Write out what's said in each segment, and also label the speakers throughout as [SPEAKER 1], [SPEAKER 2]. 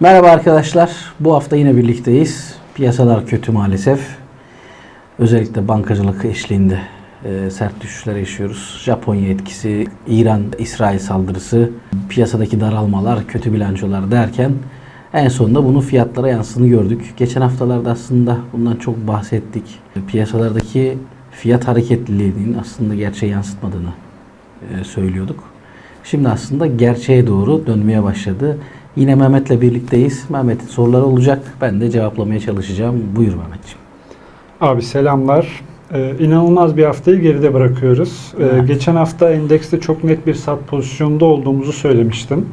[SPEAKER 1] Merhaba arkadaşlar. Bu hafta yine birlikteyiz. Piyasalar kötü maalesef. Özellikle bankacılık eşliğinde e, sert düşüşler yaşıyoruz. Japonya etkisi, İran, İsrail saldırısı, piyasadaki daralmalar, kötü bilançolar derken en sonunda bunun fiyatlara yansını gördük. Geçen haftalarda aslında bundan çok bahsettik. Piyasalardaki fiyat hareketliliğinin aslında gerçeği yansıtmadığını e, söylüyorduk. Şimdi aslında gerçeğe doğru dönmeye başladı. Yine Mehmet'le birlikteyiz. Mehmet'in soruları olacak. Ben de cevaplamaya çalışacağım. Buyur Mehmetciğim.
[SPEAKER 2] Abi selamlar. Ee, inanılmaz bir haftayı geride bırakıyoruz. Ee,
[SPEAKER 1] Evet.
[SPEAKER 2] Geçen hafta endekste çok net bir sat pozisyonunda olduğumuzu söylemiştim.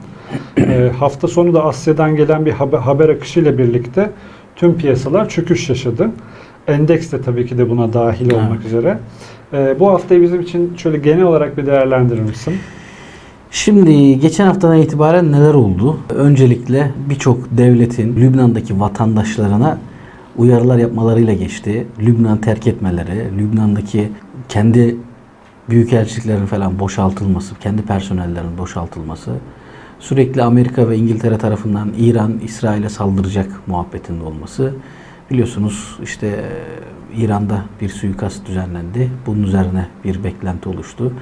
[SPEAKER 2] Ee, hafta sonu da Asya'dan gelen bir haber, haber akışıyla birlikte tüm piyasalar çöküş yaşadı. Endeks de tabii ki de buna dahil
[SPEAKER 1] Evet.
[SPEAKER 2] olmak üzere. Ee, bu haftayı bizim için şöyle genel olarak bir değerlendirir misin?
[SPEAKER 1] Şimdi geçen haftadan itibaren neler oldu? Öncelikle birçok devletin Lübnan'daki vatandaşlarına uyarılar yapmalarıyla geçti. Lübnan terk etmeleri, Lübnan'daki kendi büyükelçiliklerin falan boşaltılması, kendi personellerin boşaltılması, sürekli Amerika ve İngiltere tarafından İran, İsrail'e saldıracak muhabbetinde olması. Biliyorsunuz işte e, İran'da bir suikast düzenlendi. Bunun üzerine bir beklenti oluştu.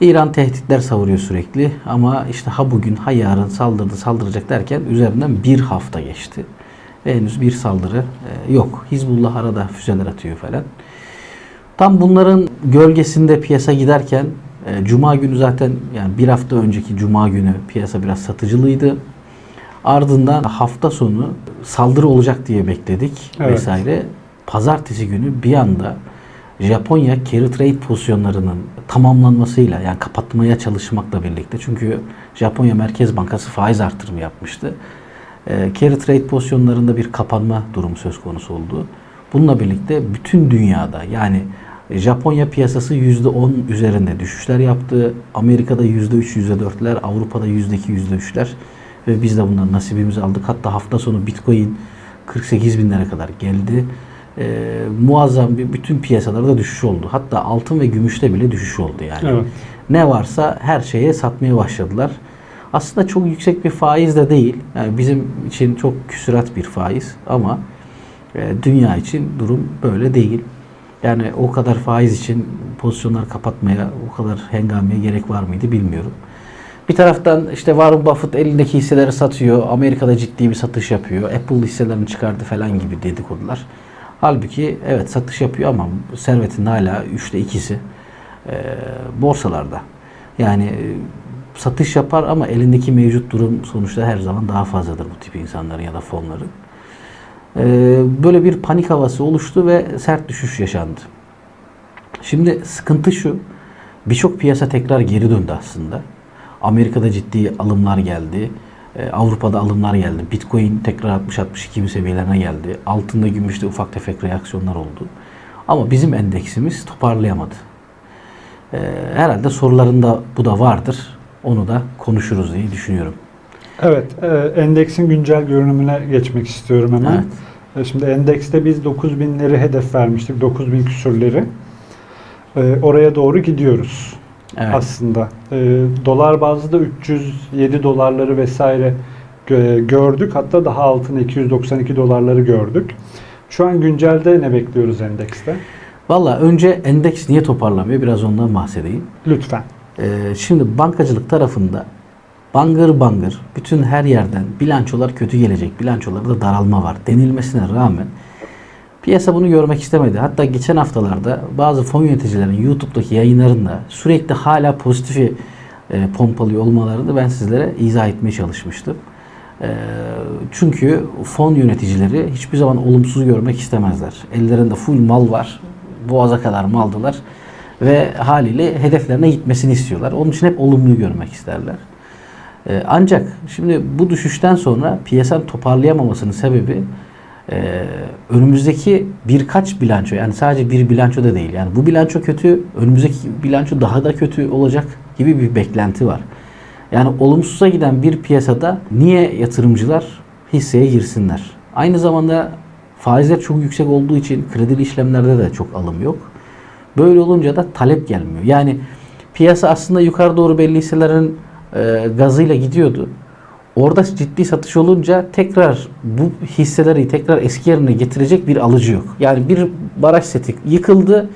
[SPEAKER 1] İran tehditler savuruyor sürekli ama işte ha bugün ha yarın saldırdı saldıracak derken üzerinden bir hafta geçti. Ve henüz bir saldırı e, yok. Hizbullah arada füzeler atıyor falan. Tam bunların gölgesinde piyasa giderken e, Cuma günü zaten yani bir hafta önceki Cuma günü piyasa biraz satıcılıydı. Ardından hafta sonu saldırı olacak diye bekledik
[SPEAKER 2] Evet.
[SPEAKER 1] vesaire. Pazartesi günü bir anda Japonya carry trade pozisyonlarının tamamlanmasıyla yani kapatmaya çalışmakla birlikte çünkü Japonya Merkez Bankası faiz artırımı yapmıştı. E, carry trade pozisyonlarında bir kapanma durumu söz konusu oldu. Bununla birlikte bütün dünyada yani Japonya piyasası %10 üzerinde düşüşler yaptı. Amerika'da %3, %4'ler, Avrupa'da %2, %3'ler ve biz de bundan nasibimizi aldık. Hatta hafta sonu Bitcoin 48 binlere kadar geldi. Ee, muazzam bir bütün piyasalarda düşüş oldu. Hatta altın ve gümüşte bile düşüş oldu yani.
[SPEAKER 2] Evet.
[SPEAKER 1] Ne varsa her şeye satmaya başladılar. Aslında çok yüksek bir faiz de değil. Yani bizim için çok küsurat bir faiz ama e, dünya için durum böyle değil. Yani o kadar faiz için pozisyonlar kapatmaya, o kadar hengameye gerek var mıydı bilmiyorum. Bir taraftan işte Warren Buffett elindeki hisseleri satıyor. Amerika'da ciddi bir satış yapıyor. Apple hisselerini çıkardı falan gibi dedikodular. Halbuki evet satış yapıyor ama servetin hala üçte ikisi e, borsalarda. Yani satış yapar ama elindeki mevcut durum sonuçta her zaman daha fazladır bu tip insanların ya da fonların. E, böyle bir panik havası oluştu ve sert düşüş yaşandı. Şimdi sıkıntı şu. Birçok piyasa tekrar geri döndü aslında. Amerika'da ciddi alımlar geldi. Ee, Avrupa'da alımlar geldi. Bitcoin tekrar 60-62 bin seviyelerine geldi. Altında gümüşte ufak tefek reaksiyonlar oldu. Ama bizim endeksimiz toparlayamadı. Ee, herhalde sorularında bu da vardır. Onu da konuşuruz diye düşünüyorum.
[SPEAKER 2] Evet, e, endeksin güncel görünümüne geçmek istiyorum hemen.
[SPEAKER 1] Evet.
[SPEAKER 2] E, Şimdi endekste biz 9000'leri hedef vermiştik, 9000 küsürleri. E, oraya doğru gidiyoruz
[SPEAKER 1] Evet.
[SPEAKER 2] aslında. E, dolar bazlı 307 dolarları vesaire gö- gördük. Hatta daha altına 292 dolarları gördük. Şu an güncelde ne bekliyoruz endekste?
[SPEAKER 1] Valla önce endeks niye toparlamıyor? Biraz ondan bahsedeyim.
[SPEAKER 2] Lütfen.
[SPEAKER 1] Ee, şimdi bankacılık tarafında bangır bangır bütün her yerden bilançolar kötü gelecek, bilançolarda daralma var denilmesine rağmen piyasa bunu görmek istemedi. Hatta geçen haftalarda bazı fon yöneticilerin YouTube'daki yayınlarında sürekli hala pozitifi e, pompalıyor olmalarını ben sizlere izah etmeye çalışmıştım. E, çünkü fon yöneticileri hiçbir zaman olumsuz görmek istemezler. Ellerinde full mal var. Boğaza kadar maldılar ve haliyle hedeflerine gitmesini istiyorlar. Onun için hep olumlu görmek isterler. Ee, ancak şimdi bu düşüşten sonra piyasanın toparlayamamasının sebebi e, önümüzdeki birkaç bilanço yani sadece bir bilanço da değil. Yani bu bilanço kötü, önümüzdeki bilanço daha da kötü olacak gibi bir beklenti var. Yani olumsuza giden bir piyasada niye yatırımcılar hisseye girsinler? Aynı zamanda faizler çok yüksek olduğu için kredili işlemlerde de çok alım yok. Böyle olunca da talep gelmiyor. Yani piyasa aslında yukarı doğru belli hisselerin e, gazıyla gidiyordu. Orada ciddi satış olunca tekrar bu hisseleri tekrar eski yerine getirecek bir alıcı yok. Yani bir baraj seti yıkıldı.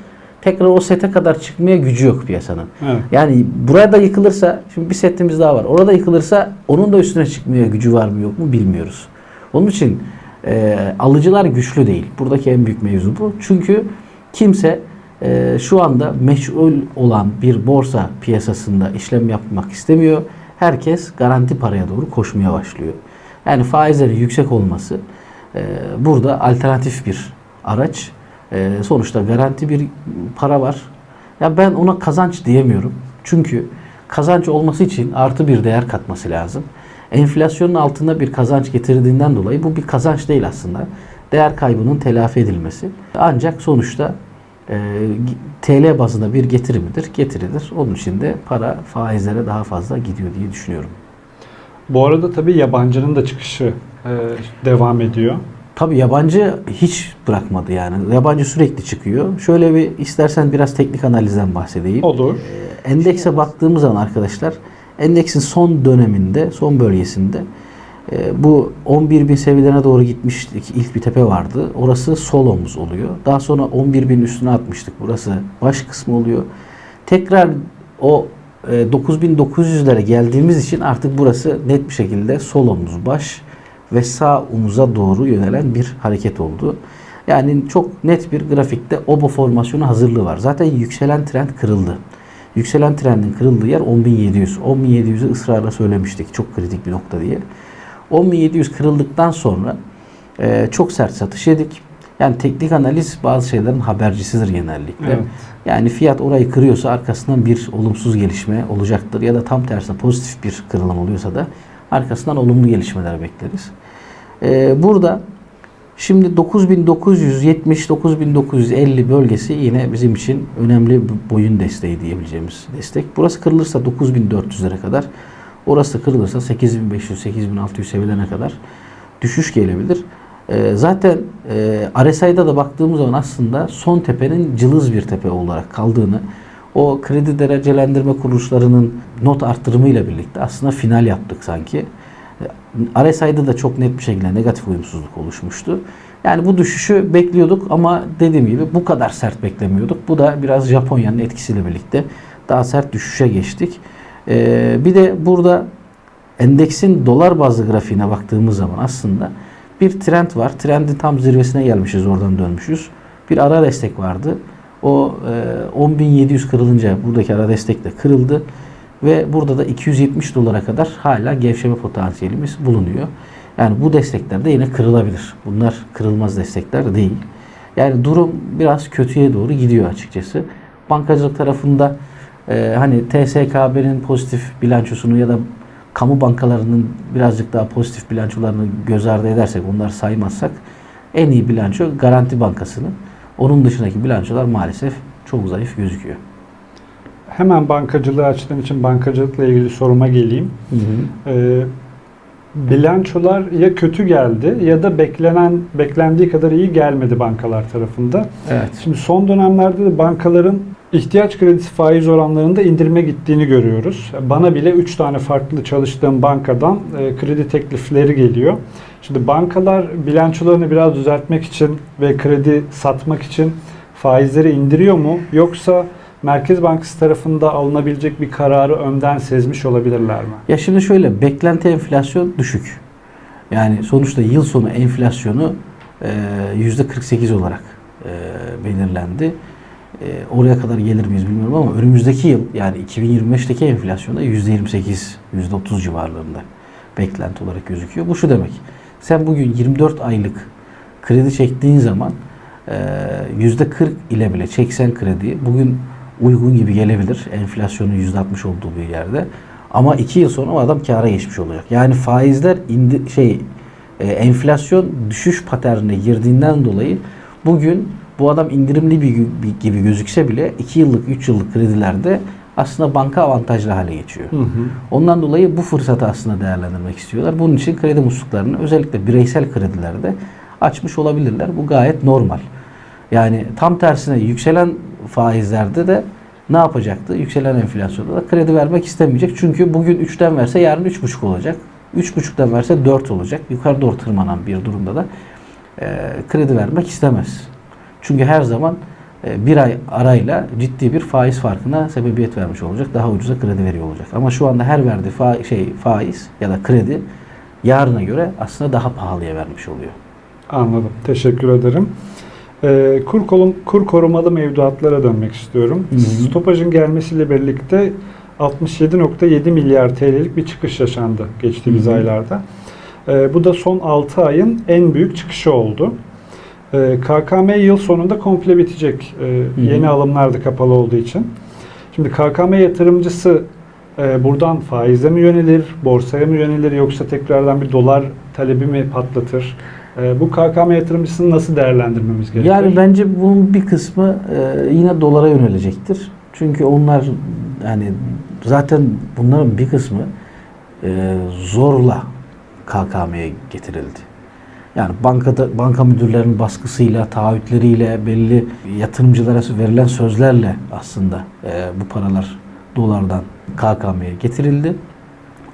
[SPEAKER 1] Tekrar o sete kadar çıkmaya gücü yok piyasanın.
[SPEAKER 2] Evet.
[SPEAKER 1] Yani burada yıkılırsa, şimdi bir setimiz daha var. Orada yıkılırsa onun da üstüne çıkmaya gücü var mı yok mu bilmiyoruz. Onun için e, alıcılar güçlü değil. Buradaki en büyük mevzu bu. Çünkü kimse e, şu anda meşgul olan bir borsa piyasasında işlem yapmak istemiyor. Herkes garanti paraya doğru koşmaya başlıyor. Yani faizlerin yüksek olması e, burada alternatif bir araç. E, sonuçta garanti bir para var. Ya ben ona kazanç diyemiyorum. Çünkü kazanç olması için artı bir değer katması lazım. Enflasyonun altında bir kazanç getirdiğinden dolayı bu bir kazanç değil aslında. Değer kaybının telafi edilmesi. Ancak sonuçta e, TL bazında bir getiri midir? Getiridir. Onun için de para faizlere daha fazla gidiyor diye düşünüyorum.
[SPEAKER 2] Bu arada tabii yabancının da çıkışı e, devam ediyor.
[SPEAKER 1] Tabii yabancı hiç bırakmadı yani. Yabancı sürekli çıkıyor. Şöyle bir istersen biraz teknik analizden bahsedeyim.
[SPEAKER 2] Olur.
[SPEAKER 1] Endekse baktığımız zaman arkadaşlar endeksin son döneminde, son bölgesinde bu 11 bin seviyelerine doğru gitmiştik. İlk bir tepe vardı. Orası sol omuz oluyor. Daha sonra 11 bin üstüne atmıştık. Burası baş kısmı oluyor. Tekrar o e, 9900'lere geldiğimiz için artık burası net bir şekilde sol omuz baş ve sağ omuza doğru yönelen bir hareket oldu. Yani çok net bir grafikte obo formasyonu hazırlığı var. Zaten yükselen trend kırıldı. Yükselen trendin kırıldığı yer 10.700. 10.700'ü ısrarla söylemiştik. Çok kritik bir nokta diye. 10.700 kırıldıktan sonra e, çok sert satış yedik. Yani teknik analiz bazı şeylerin habercisidir genellikle.
[SPEAKER 2] Evet.
[SPEAKER 1] Yani fiyat orayı kırıyorsa arkasından bir olumsuz gelişme olacaktır. Ya da tam tersine pozitif bir kırılım oluyorsa da arkasından olumlu gelişmeler bekleriz. E, burada Şimdi 9970-9950 bölgesi yine bizim için önemli bir boyun desteği diyebileceğimiz destek. Burası kırılırsa 9400'lere kadar, orası kırılırsa 8500-8600 seviyelerine kadar düşüş gelebilir. Ee, zaten e, RSI'da da baktığımız zaman aslında son tepenin cılız bir tepe olarak kaldığını, o kredi derecelendirme kuruluşlarının not arttırımıyla birlikte aslında final yaptık sanki. RSI'da da çok net bir şekilde negatif uyumsuzluk oluşmuştu. Yani bu düşüşü bekliyorduk ama dediğim gibi bu kadar sert beklemiyorduk. Bu da biraz Japonya'nın etkisiyle birlikte daha sert düşüşe geçtik. Ee, bir de burada endeksin dolar bazlı grafiğine baktığımız zaman aslında bir trend var. Trendin tam zirvesine gelmişiz oradan dönmüşüz. Bir ara destek vardı. O e, 10.700 kırılınca buradaki ara destek de kırıldı. Ve burada da 270 dolara kadar hala gevşeme potansiyelimiz bulunuyor. Yani bu destekler de yine kırılabilir. Bunlar kırılmaz destekler değil. Yani durum biraz kötüye doğru gidiyor açıkçası. Bankacılık tarafında e, hani TSKB'nin pozitif bilançosunu ya da kamu bankalarının birazcık daha pozitif bilançolarını göz ardı edersek, onları saymazsak en iyi bilanço Garanti Bankası'nın. Onun dışındaki bilançolar maalesef çok zayıf gözüküyor.
[SPEAKER 2] Hemen bankacılığı açtığım için bankacılıkla ilgili soruma geleyim. Ee, bilançolar ya kötü geldi ya da beklenen beklendiği kadar iyi gelmedi bankalar tarafında.
[SPEAKER 1] Evet.
[SPEAKER 2] Şimdi son dönemlerde de bankaların ihtiyaç kredisi faiz oranlarında indirime gittiğini görüyoruz. Bana bile 3 tane farklı çalıştığım bankadan e, kredi teklifleri geliyor. Şimdi bankalar bilançolarını biraz düzeltmek için ve kredi satmak için faizleri indiriyor mu? Yoksa Merkez Bankası tarafında alınabilecek bir kararı önden sezmiş olabilirler mi?
[SPEAKER 1] Ya şimdi şöyle beklenti enflasyon düşük. Yani sonuçta yıl sonu enflasyonu e, yüzde 48 olarak e, belirlendi. E, oraya kadar gelir miyiz bilmiyorum ama önümüzdeki yıl yani 2025'teki enflasyonda yüzde 28, yüzde 30 civarlarında beklenti olarak gözüküyor. Bu şu demek. Sen bugün 24 aylık kredi çektiğin zaman e, yüzde 40 ile bile çeksen krediyi bugün uygun gibi gelebilir. Enflasyonun %60 olduğu bir yerde. Ama 2 yıl sonra o adam kâra geçmiş olacak. Yani faizler indi, şey e, enflasyon düşüş paternine girdiğinden dolayı bugün bu adam indirimli bir, bir gibi gözükse bile 2 yıllık 3 yıllık kredilerde aslında banka avantajlı hale geçiyor.
[SPEAKER 2] Hı hı.
[SPEAKER 1] Ondan dolayı bu fırsatı aslında değerlendirmek istiyorlar. Bunun için kredi musluklarını özellikle bireysel kredilerde açmış olabilirler. Bu gayet normal. Yani tam tersine yükselen faizlerde de ne yapacaktı? Yükselen enflasyonda da kredi vermek istemeyecek. Çünkü bugün 3'ten verse yarın 3,5 olacak. 3,5'dan verse 4 olacak. Yukarı doğru tırmanan bir durumda da e, kredi vermek istemez. Çünkü her zaman e, bir ay arayla ciddi bir faiz farkına sebebiyet vermiş olacak. Daha ucuza kredi veriyor olacak. Ama şu anda her verdiği fa- şey faiz ya da kredi yarına göre aslında daha pahalıya vermiş oluyor.
[SPEAKER 2] Anladım. Teşekkür ederim. Ee, kur, kolum, kur korumalı mevduatlara dönmek istiyorum.
[SPEAKER 1] Hı hı.
[SPEAKER 2] Stopajın gelmesiyle birlikte 67.7 milyar TL'lik bir çıkış yaşandı geçtiğimiz
[SPEAKER 1] Hı hı.
[SPEAKER 2] aylarda. Ee, bu da son 6 ayın en büyük çıkışı oldu. Ee, KKM yıl sonunda komple bitecek. Ee,
[SPEAKER 1] hı.
[SPEAKER 2] yeni alımlar da kapalı olduğu için. Şimdi KKM yatırımcısı e, buradan faize mi yönelir, borsaya mı yönelir yoksa tekrardan bir dolar talebi mi patlatır? E, bu KKM yatırımcısını nasıl değerlendirmemiz gerekir?
[SPEAKER 1] Yani bence bunun bir kısmı e, yine dolara yönelecektir. Çünkü onlar yani zaten bunların bir kısmı e, zorla KKM'ye getirildi. Yani bankada banka müdürlerinin baskısıyla, taahhütleriyle, belli yatırımcılara verilen sözlerle aslında e, bu paralar dolardan KKM'ye getirildi.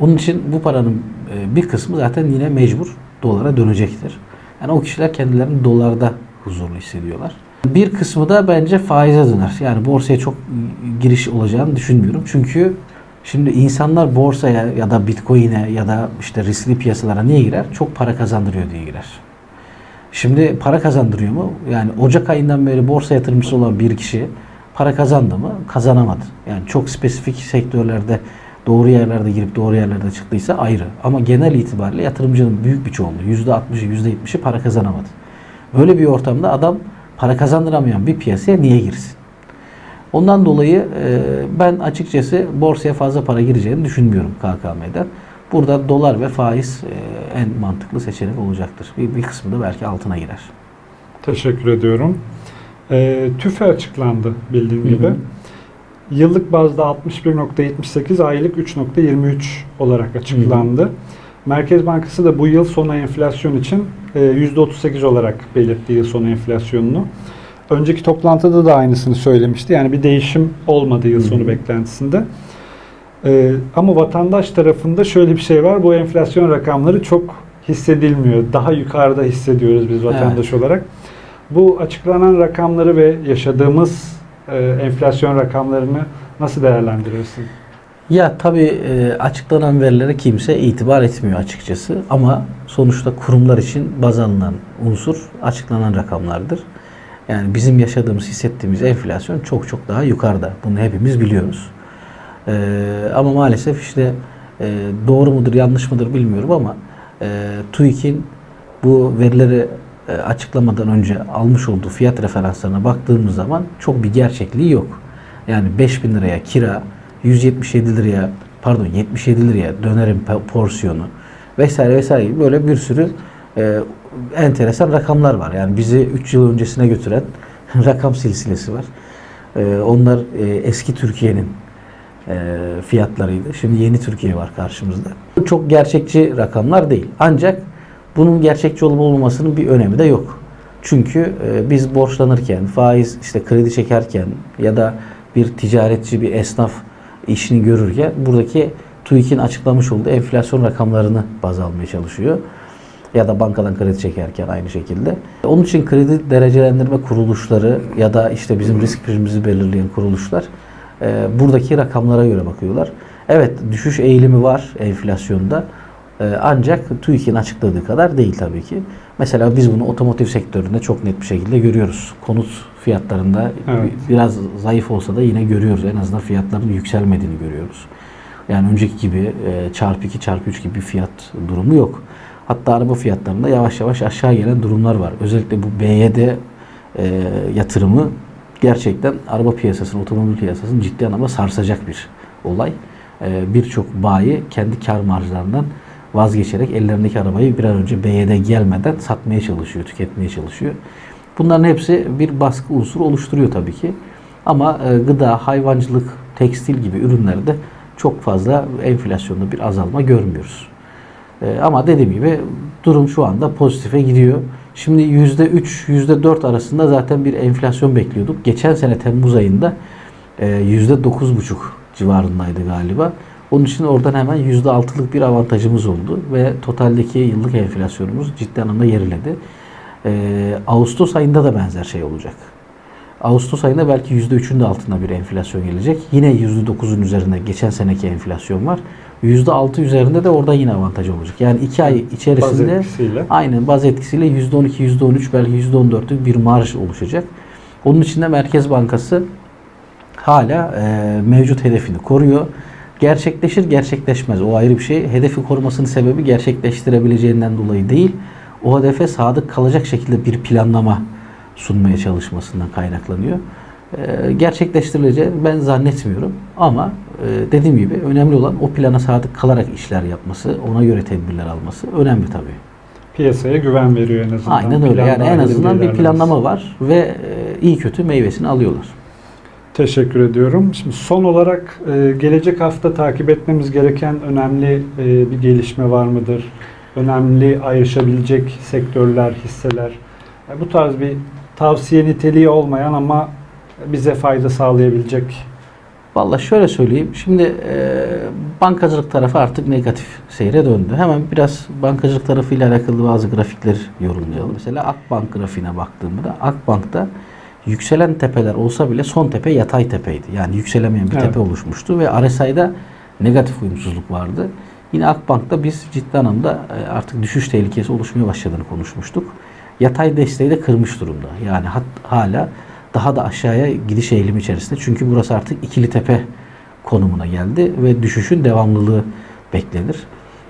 [SPEAKER 1] Onun için bu paranın e, bir kısmı zaten yine mecbur dolara dönecektir. Yani o kişiler kendilerini dolarda huzurlu hissediyorlar. Bir kısmı da bence faize döner. Yani borsaya çok giriş olacağını düşünmüyorum. Çünkü şimdi insanlar borsaya ya da bitcoin'e ya da işte riskli piyasalara niye girer? Çok para kazandırıyor diye girer. Şimdi para kazandırıyor mu? Yani Ocak ayından beri borsa yatırımcısı olan bir kişi para kazandı mı? Kazanamadı. Yani çok spesifik sektörlerde doğru yerlerde girip doğru yerlerde çıktıysa ayrı. Ama genel itibariyle yatırımcının büyük bir çoğunluğu %60'ı %70'i para kazanamadı. Böyle bir ortamda adam para kazandıramayan bir piyasaya niye girsin? Ondan dolayı e, ben açıkçası borsaya fazla para gireceğini düşünmüyorum KKM'den. Burada dolar ve faiz e, en mantıklı seçenek olacaktır. Bir, bir kısmı da belki altına girer.
[SPEAKER 2] Teşekkür ediyorum. E, TÜFE açıklandı bildiğin
[SPEAKER 1] Hı hı.
[SPEAKER 2] gibi. Yıllık bazda 61.78, aylık 3.23 olarak açıklandı. Merkez Bankası da bu yıl sonu enflasyon için e, %38 olarak belirtti yıl sonu enflasyonunu. Önceki toplantıda da aynısını söylemişti. Yani bir değişim olmadı yıl sonu beklentisinde. E, ama vatandaş tarafında şöyle bir şey var. Bu enflasyon rakamları çok hissedilmiyor. Daha yukarıda hissediyoruz biz vatandaş olarak. Bu açıklanan rakamları ve yaşadığımız e, enflasyon rakamlarını nasıl değerlendirirsin?
[SPEAKER 1] Ya tabii e, açıklanan verilere kimse itibar etmiyor açıkçası. Ama sonuçta kurumlar için baz alınan unsur açıklanan rakamlardır. Yani bizim yaşadığımız, hissettiğimiz enflasyon çok çok daha yukarıda. Bunu hepimiz biliyoruz. E, ama maalesef işte e, doğru mudur yanlış mıdır bilmiyorum ama e, TÜİK'in bu verileri e, açıklamadan önce almış olduğu fiyat referanslarına baktığımız zaman çok bir gerçekliği yok. Yani 5000 liraya kira, 177 liraya pardon 77 liraya dönerin pe- porsiyonu vesaire vesaire gibi böyle bir sürü e, enteresan rakamlar var. Yani bizi 3 yıl öncesine götüren rakam silsilesi var. E, onlar e, eski Türkiye'nin e, fiyatlarıydı. Şimdi yeni Türkiye var karşımızda. Çok gerçekçi rakamlar değil. Ancak bunun gerçekçi olup olmamasının bir önemi de yok. Çünkü e, biz borçlanırken, faiz işte kredi çekerken ya da bir ticaretçi, bir esnaf işini görürken buradaki TÜİK'in açıklamış olduğu enflasyon rakamlarını baz almaya çalışıyor. Ya da bankadan kredi çekerken aynı şekilde. Onun için kredi derecelendirme kuruluşları ya da işte bizim risk primimizi belirleyen kuruluşlar e, buradaki rakamlara göre bakıyorlar. Evet düşüş eğilimi var enflasyonda. E, ancak TÜİK'in açıkladığı kadar değil tabii ki. Mesela biz bunu otomotiv sektöründe çok net bir şekilde görüyoruz. Konut fiyatlarında
[SPEAKER 2] Evet.
[SPEAKER 1] bi- biraz zayıf olsa da yine görüyoruz. En azından fiyatların yükselmediğini görüyoruz. Yani önceki gibi e, çarpı 2 çarpı 3 gibi bir fiyat durumu yok. Hatta araba fiyatlarında yavaş yavaş aşağı gelen durumlar var. Özellikle bu BYD e, yatırımı gerçekten araba piyasasını, otomobil piyasasını ciddi anlamda sarsacak bir olay. E, Birçok bayi kendi kar marjlarından vazgeçerek ellerindeki arabayı bir an önce BYD gelmeden satmaya çalışıyor, tüketmeye çalışıyor. Bunların hepsi bir baskı unsuru oluşturuyor tabii ki. Ama e, gıda, hayvancılık, tekstil gibi ürünlerde çok fazla enflasyonda bir azalma görmüyoruz. E, ama dediğim gibi durum şu anda pozitife gidiyor. Şimdi %3, %4 arasında zaten bir enflasyon bekliyorduk. Geçen sene Temmuz ayında e, %9,5 civarındaydı galiba. Onun için oradan hemen %6'lık bir avantajımız oldu ve totaldeki yıllık enflasyonumuz ciddi anlamda geriledi. Ee, Ağustos ayında da benzer şey olacak. Ağustos ayında belki %3'ün de altında bir enflasyon gelecek. Yine %9'un üzerinde geçen seneki enflasyon var. %6 üzerinde de orada yine avantaj olacak. Yani 2 ay
[SPEAKER 2] Baz
[SPEAKER 1] içerisinde
[SPEAKER 2] etkisiyle.
[SPEAKER 1] aynen baz etkisiyle %12, %13 belki %14'lük bir marj oluşacak. Onun için de Merkez Bankası hala e, mevcut hedefini koruyor. Gerçekleşir gerçekleşmez o ayrı bir şey. Hedefi korumasının sebebi gerçekleştirebileceğinden dolayı değil. O hedefe sadık kalacak şekilde bir planlama sunmaya çalışmasından kaynaklanıyor. E, gerçekleştirileceğini ben zannetmiyorum. Ama e, dediğim gibi önemli olan o plana sadık kalarak işler yapması, ona göre tedbirler alması önemli tabii.
[SPEAKER 2] Piyasaya güven veriyor en azından.
[SPEAKER 1] Aynen öyle. Yani en azından bir planlama var ve e, iyi kötü meyvesini alıyorlar.
[SPEAKER 2] Teşekkür ediyorum. Şimdi son olarak gelecek hafta takip etmemiz gereken önemli bir gelişme var mıdır? Önemli ayrışabilecek sektörler, hisseler. Bu tarz bir tavsiye niteliği olmayan ama bize fayda sağlayabilecek.
[SPEAKER 1] Vallahi şöyle söyleyeyim. Şimdi e, bankacılık tarafı artık negatif seyre döndü. Hemen biraz bankacılık tarafıyla alakalı bazı grafikler yorumlayalım. Mesela Akbank grafiğine baktığımda Akbank'ta yükselen tepeler olsa bile son tepe yatay tepeydi. Yani yükselemeyen bir
[SPEAKER 2] Evet.
[SPEAKER 1] tepe oluşmuştu ve RSI'da negatif uyumsuzluk vardı. Yine Akbank'ta biz ciddi anlamda e, artık düşüş tehlikesi oluşmaya başladığını konuşmuştuk. Yatay desteği de kırmış durumda. Yani hat, hala daha da aşağıya gidiş eğilimi içerisinde. Çünkü burası artık ikili tepe konumuna geldi ve düşüşün devamlılığı beklenir.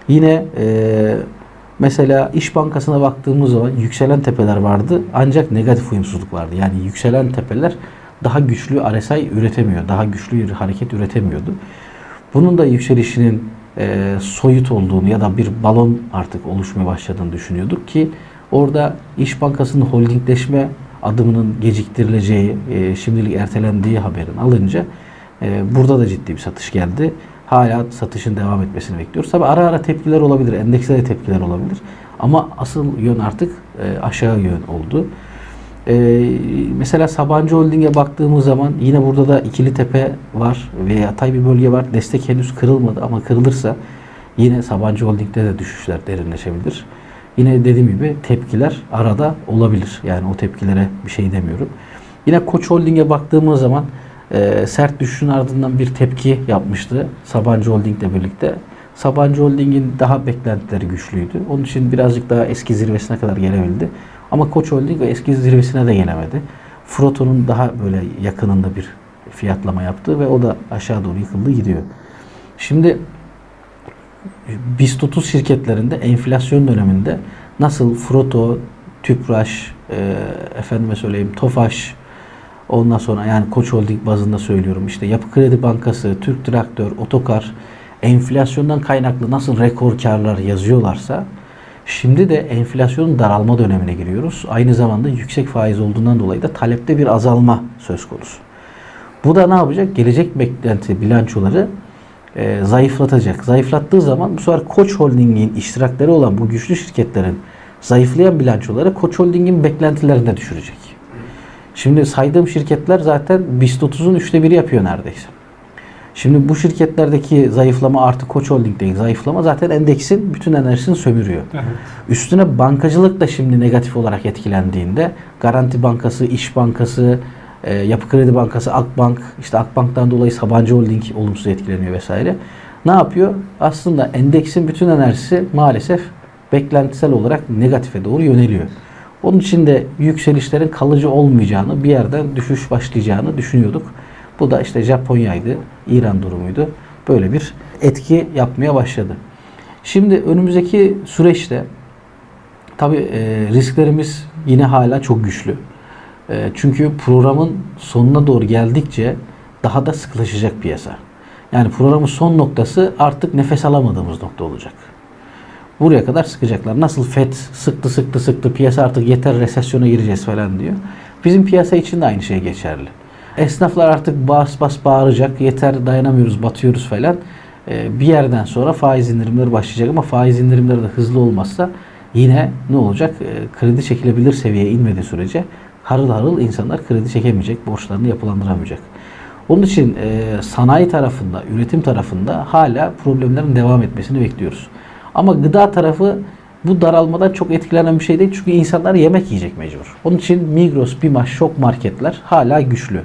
[SPEAKER 1] Yine e, mesela İş Bankası'na baktığımız zaman yükselen tepeler vardı ancak negatif uyumsuzluk vardı. Yani yükselen tepeler daha güçlü RSI üretemiyor, daha güçlü bir hareket üretemiyordu. Bunun da yükselişinin e, soyut olduğunu ya da bir balon artık oluşmaya başladığını düşünüyorduk ki orada İş Bankası'nın holdingleşme adımının geciktirileceği, e, şimdilik ertelendiği haberini alınca e, burada da ciddi bir satış geldi. Hala satışın devam etmesini bekliyoruz. Tabi ara ara tepkiler olabilir, endekste de tepkiler olabilir. Ama asıl yön artık e, aşağı yön oldu. Ee, mesela Sabancı Holding'e baktığımız zaman yine burada da ikili tepe var ve yatay bir bölge var. Destek henüz kırılmadı ama kırılırsa yine Sabancı Holding'de de düşüşler derinleşebilir. Yine dediğim gibi tepkiler arada olabilir. Yani o tepkilere bir şey demiyorum. Yine Koç Holding'e baktığımız zaman e, sert düşüşün ardından bir tepki yapmıştı Sabancı Holding'le birlikte. Sabancı Holding'in daha beklentileri güçlüydü. Onun için birazcık daha eski zirvesine kadar gelebildi. Ama Koç Holding eski zirvesine de gelemedi. Froto'nun daha böyle yakınında bir fiyatlama yaptı ve o da aşağı doğru yıkıldı gidiyor. Şimdi BIST 30 şirketlerinde enflasyon döneminde nasıl Froto, Tüpraş, e, efendime söyleyeyim Tofaş, ondan sonra yani Koç Holding bazında söylüyorum işte Yapı Kredi Bankası, Türk Traktör, Otokar enflasyondan kaynaklı nasıl rekor karlar yazıyorlarsa Şimdi de enflasyonun daralma dönemine giriyoruz. Aynı zamanda yüksek faiz olduğundan dolayı da talepte bir azalma söz konusu. Bu da ne yapacak? Gelecek beklenti bilançoları e, zayıflatacak. Zayıflattığı zaman bu sefer Koç Holding'in iştirakleri olan bu güçlü şirketlerin zayıflayan bilançoları Koç Holding'in beklentilerine düşürecek. Şimdi saydığım şirketler zaten BIST 30'un üçte biri yapıyor neredeyse. Şimdi bu şirketlerdeki zayıflama artı Koç Holding'deki zayıflama zaten endeksin bütün enerjisini sömürüyor.
[SPEAKER 2] Evet.
[SPEAKER 1] Üstüne bankacılık da şimdi negatif olarak etkilendiğinde Garanti Bankası, İş Bankası, e, Yapı Kredi Bankası, Akbank, işte Akbank'tan dolayı Sabancı Holding olumsuz etkileniyor vesaire. Ne yapıyor? Aslında endeksin bütün enerjisi maalesef beklentisel olarak negatife doğru yöneliyor. Onun için de yükselişlerin kalıcı olmayacağını, bir yerden düşüş başlayacağını düşünüyorduk. Bu da işte Japonya'ydı, İran durumuydu. Böyle bir etki yapmaya başladı. Şimdi önümüzdeki süreçte tabii e, risklerimiz yine hala çok güçlü. E, çünkü programın sonuna doğru geldikçe daha da sıkılaşacak piyasa. Yani programın son noktası artık nefes alamadığımız nokta olacak. Buraya kadar sıkacaklar. Nasıl FED sıktı sıktı sıktı piyasa artık yeter resesyona gireceğiz falan diyor. Bizim piyasa için de aynı şey geçerli. Esnaflar artık bas bas bağıracak yeter dayanamıyoruz batıyoruz falan. Ee, bir yerden sonra faiz indirimleri başlayacak ama faiz indirimleri de hızlı olmazsa yine ne olacak? Ee, kredi çekilebilir seviyeye inmediği sürece harıl harıl insanlar kredi çekemeyecek, borçlarını yapılandıramayacak. Onun için e, sanayi tarafında, üretim tarafında hala problemlerin devam etmesini bekliyoruz. Ama gıda tarafı bu daralmadan çok etkilenen bir şey değil. Çünkü insanlar yemek yiyecek mecbur. Onun için Migros, Bima, Şok marketler hala güçlü.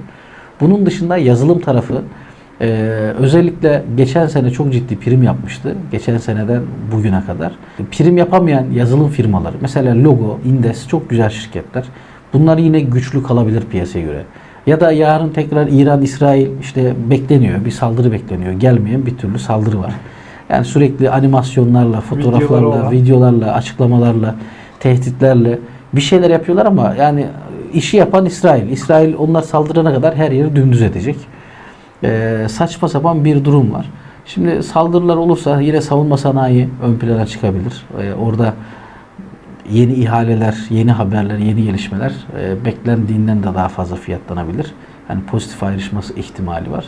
[SPEAKER 1] Bunun dışında yazılım tarafı e, özellikle geçen sene çok ciddi prim yapmıştı. Geçen seneden bugüne kadar. Prim yapamayan yazılım firmaları mesela Logo, Indes çok güzel şirketler. Bunlar yine güçlü kalabilir piyasaya göre. Ya da yarın tekrar İran, İsrail işte bekleniyor. Bir saldırı bekleniyor. Gelmeyen bir türlü saldırı var. Yani sürekli animasyonlarla, fotoğraflarla, videolarla, açıklamalarla, tehditlerle bir şeyler yapıyorlar ama yani işi yapan İsrail. İsrail onlar saldırana kadar her yeri dümdüz edecek. Ee, saçma sapan bir durum var. Şimdi saldırılar olursa yine savunma sanayi ön plana çıkabilir. Ee, orada yeni ihaleler, yeni haberler, yeni gelişmeler e, beklendiğinden de daha fazla fiyatlanabilir. Yani pozitif ayrışması ihtimali var.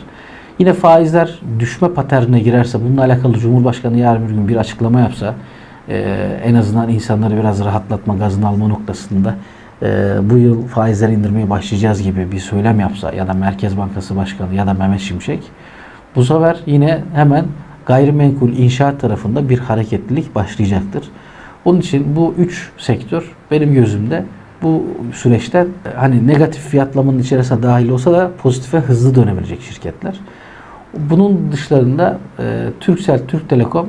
[SPEAKER 1] Yine faizler düşme paternine girerse bununla alakalı Cumhurbaşkanı yarın bir gün bir açıklama yapsa e, en azından insanları biraz rahatlatma, gazını alma noktasında e, bu yıl faizleri indirmeye başlayacağız gibi bir söylem yapsa ya da Merkez Bankası Başkanı ya da Mehmet Şimşek bu sefer yine hemen gayrimenkul inşaat tarafında bir hareketlilik başlayacaktır. Onun için bu üç sektör benim gözümde bu süreçten e, hani negatif fiyatlamanın içerisine dahil olsa da pozitife hızlı dönebilecek şirketler. Bunun dışlarında e, Turkcell, Türk Telekom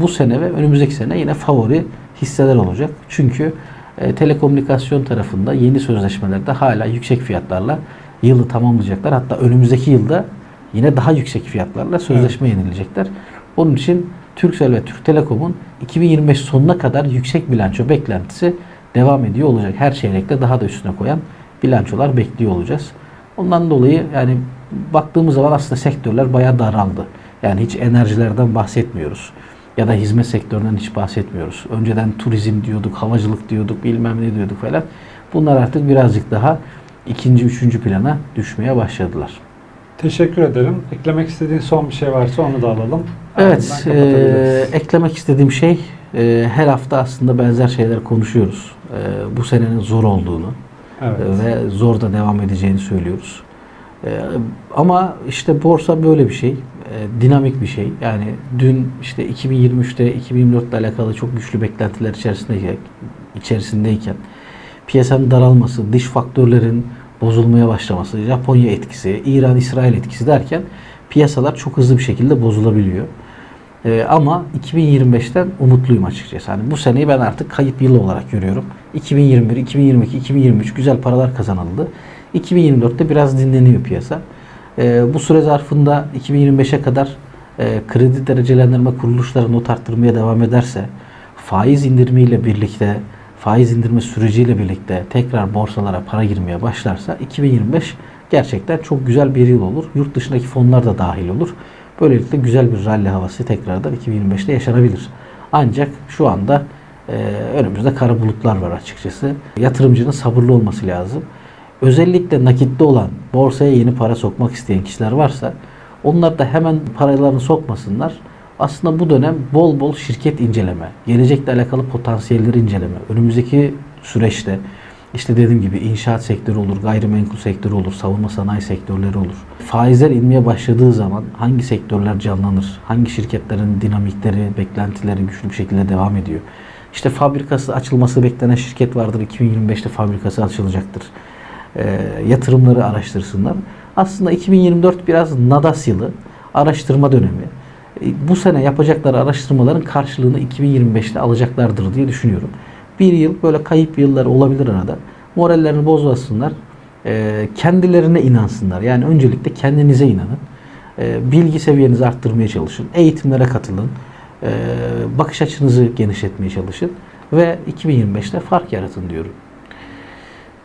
[SPEAKER 1] bu sene ve önümüzdeki sene yine favori hisseler olacak. Çünkü e, telekomünikasyon tarafında yeni sözleşmelerde hala yüksek fiyatlarla yılı tamamlayacaklar. Hatta önümüzdeki yılda yine daha yüksek fiyatlarla sözleşme yenilecekler. Onun için Turkcell ve Türk Telekom'un 2025 sonuna kadar yüksek bilanço beklentisi devam ediyor olacak. Her çeyrekte daha da üstüne koyan bilançolar bekliyor olacağız. Ondan dolayı yani baktığımız zaman aslında sektörler bayağı daraldı. Yani hiç enerjilerden bahsetmiyoruz. Ya da hizmet sektöründen hiç bahsetmiyoruz. Önceden turizm diyorduk, havacılık diyorduk, bilmem ne diyorduk falan. Bunlar artık birazcık daha ikinci, üçüncü plana düşmeye başladılar.
[SPEAKER 2] Teşekkür ederim. Eklemek istediğin son bir şey varsa onu da alalım.
[SPEAKER 1] Evet, e, eklemek istediğim şey e, her hafta aslında benzer şeyler konuşuyoruz. E, bu senenin zor olduğunu
[SPEAKER 2] evet.
[SPEAKER 1] e, ve zor da devam edeceğini söylüyoruz. E, ama işte borsa böyle bir şey, e, dinamik bir şey. Yani dün işte 2023'te 2024 ile alakalı çok güçlü beklentiler içerisindeyken, içerisindeyken piyasanın daralması, dış faktörlerin bozulmaya başlaması, Japonya etkisi, İran, İsrail etkisi derken piyasalar çok hızlı bir şekilde bozulabiliyor. Ee, ama 2025'ten umutluyum açıkçası. Hani bu seneyi ben artık kayıp yıl olarak görüyorum. 2021, 2022, 2023 güzel paralar kazanıldı. 2024'te biraz dinleniyor piyasa. Ee, bu süre zarfında 2025'e kadar e, kredi derecelendirme kuruluşları not arttırmaya devam ederse, faiz indirimiyle birlikte, faiz indirme süreciyle birlikte tekrar borsalara para girmeye başlarsa 2025 gerçekten çok güzel bir yıl olur. Yurt dışındaki fonlar da dahil olur. Böylelikle güzel bir rally havası tekrardan 2025'te yaşanabilir. Ancak şu anda e, önümüzde kara bulutlar var açıkçası. Yatırımcının sabırlı olması lazım. Özellikle nakitli olan borsaya yeni para sokmak isteyen kişiler varsa onlar da hemen paralarını sokmasınlar. Aslında bu dönem bol bol şirket inceleme, gelecekle alakalı potansiyelleri inceleme, önümüzdeki süreçte işte dediğim gibi inşaat sektörü olur, gayrimenkul sektörü olur, savunma sanayi sektörleri olur. Faizler inmeye başladığı zaman hangi sektörler canlanır? Hangi şirketlerin dinamikleri, beklentileri güçlü bir şekilde devam ediyor? İşte fabrikası açılması beklenen şirket vardır. 2025'te fabrikası açılacaktır. E, yatırımları araştırsınlar. Aslında 2024 biraz nadas yılı, araştırma dönemi. E, bu sene yapacakları araştırmaların karşılığını 2025'te alacaklardır diye düşünüyorum. Bir yıl böyle kayıp yıllar olabilir arada. Morallerini bozmasınlar. E, kendilerine inansınlar. Yani öncelikle kendinize inanın. E, bilgi seviyenizi arttırmaya çalışın. Eğitimlere katılın. Bakış açınızı genişletmeye çalışın. Ve 2025'te fark yaratın diyorum.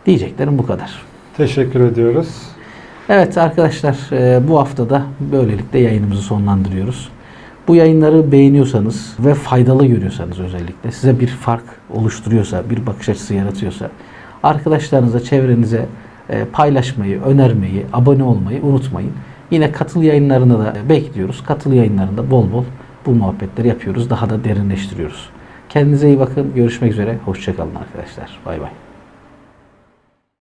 [SPEAKER 1] Diyeceklerim bu kadar.
[SPEAKER 2] Teşekkür ediyoruz.
[SPEAKER 1] Evet arkadaşlar bu haftada böylelikle yayınımızı sonlandırıyoruz. Bu yayınları beğeniyorsanız ve faydalı görüyorsanız özellikle size bir fark oluşturuyorsa, bir bakış açısı yaratıyorsa arkadaşlarınıza, çevrenize e, paylaşmayı, önermeyi, abone olmayı unutmayın. Yine katıl yayınlarına da bekliyoruz. Katıl yayınlarında bol bol bu muhabbetleri yapıyoruz. Daha da derinleştiriyoruz. Kendinize iyi bakın. Görüşmek üzere. Hoşçakalın arkadaşlar. Bay bay.